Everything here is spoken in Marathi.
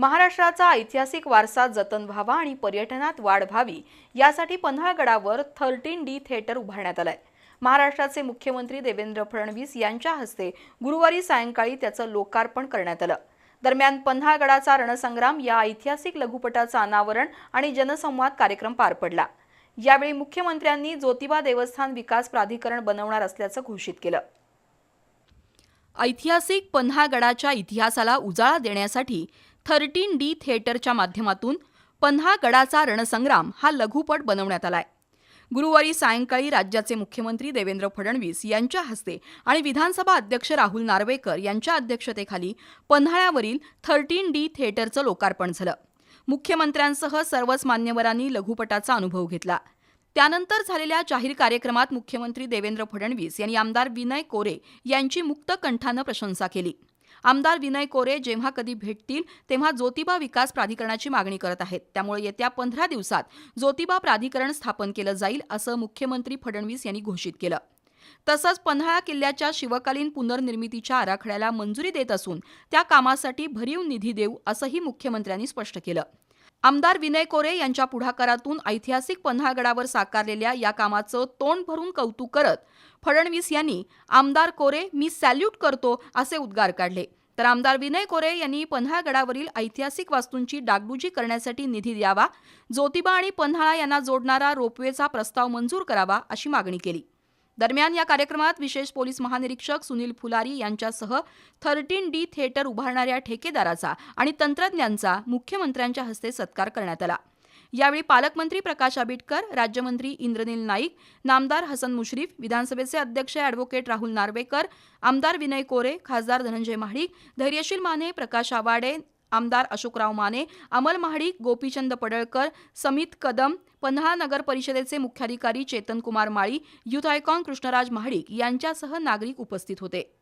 महाराष्ट्राचा ऐतिहासिक वारसा जतन व्हावा आणि पर्यटनात वाढ व्हावी यासाठी पन्हाळगडावर थर्टीन डी थिएटर उभारण्यात आलंय. महाराष्ट्राचे मुख्यमंत्री देवेंद्र फडणवीस यांच्या हस्ते गुरुवारी सायंकाळी त्याचं लोकार्पण करण्यात आलं. दरम्यान पन्हाळगडाचा रणसंग्राम या ऐतिहासिक लघुपटाचं अनावरण आणि जनसंवाद कार्यक्रम पार पडला. यावेळी मुख्यमंत्र्यांनी ज्योतिबा देवस्थान विकास प्राधिकरण बनवणार असल्याचं घोषित केलं. ऐतिहासिक पन्हाळगडाच्या इतिहासाला उजाळा देण्यासाठी थर्टीन डी थिएटरच्या माध्यमातून पन्हाळगडाचा रणसंग्राम हा लघुपट बनवण्यात आलाय. गुरुवारी सायंकाळी राज्याचे मुख्यमंत्री देवेंद्र फडणवीस यांच्या हस्ते आणि विधानसभा अध्यक्ष राहुल नार्वेकर यांच्या अध्यक्षतेखाली पन्हाळ्यावरील थर्टीन डी थिएटरचं लोकार्पण झालं. मुख्यमंत्र्यांसह सर्वच मान्यवरांनी लघुपटाचा अनुभव घेतला. त्यानंतर झालेल्या जाहीर कार्यक्रमात मुख्यमंत्री देवेंद्र फडणवीस यांनी आमदार विनय कोरे यांची मुक्त कंठानं प्रशंसा केली. आमदार विनय कोरे जेव्हा कधी भेटतील तेव्हा ज्योतिबा विकास प्राधिकरणाची मागणी करत आहेत. त्यामुळे येत्या पंधरा दिवसात ज्योतिबा प्राधिकरण स्थापन केलं जाईल असं मुख्यमंत्री फडणवीस यांनी घोषित केलं. तसंच पन्हाळा किल्ल्याच्या शिवकालीन पुनर्निर्मितीच्या आराखड्याला मंजुरी देत असून त्या कामासाठी भरीव निधी देऊ असंही मुख्यमंत्र्यांनी स्पष्ट केलं. आमदार विनय कोरे यांच्या पुढाकारातून ऐतिहासिक पन्हाळगडावर साकारलेल्या या कामाचं तोंड भरून कौतुक करत फडणवीस यांनी आमदार कोरे मी सॅल्यूट करतो असे उद्गार काढले. तर आमदार विनय कोरे यांनी पन्हाळगडावरील ऐतिहासिक वास्तूंची डागडुजी करण्यासाठी निधी द्यावा ज्योतिबा आणि पन्हाळा यांना जोडणारा रोपवेचा प्रस्ताव मंजूर करावा अशी मागणी केली. दरम्यान या कार्यक्रमात विशेष पोलीस महानिरीक्षक सुनील फुलारी यांच्यासह थर्टीन डी थिएटर उभारणाऱ्या ठेकेदाराचा आणि तंत्रज्ञांचा मुख्यमंत्र्यांच्या हस्ते सत्कार करण्यात आला. यावेळी पालकमंत्री प्रकाश आबिटकर राज्यमंत्री इंद्रनील नाईक नामदार हसन मुश्रीफ विधानसभेचे अध्यक्ष अॅडव्होकेट राहुल नार्वेकर आमदार विनय कोरे खासदार धनंजय महाडिक धैर्यशील माने प्रकाश आवाडे आमदार अशोकराव माने अमल महाडिक गोपीचंद पडळकर समित कदम पन्हाळा नगर परिषदेचे मुख्याधिकारी चेतन कुमार माळी युथ आयकॉन कृष्णराज महाडिक यांच्यासह नागरिक उपस्थित होते.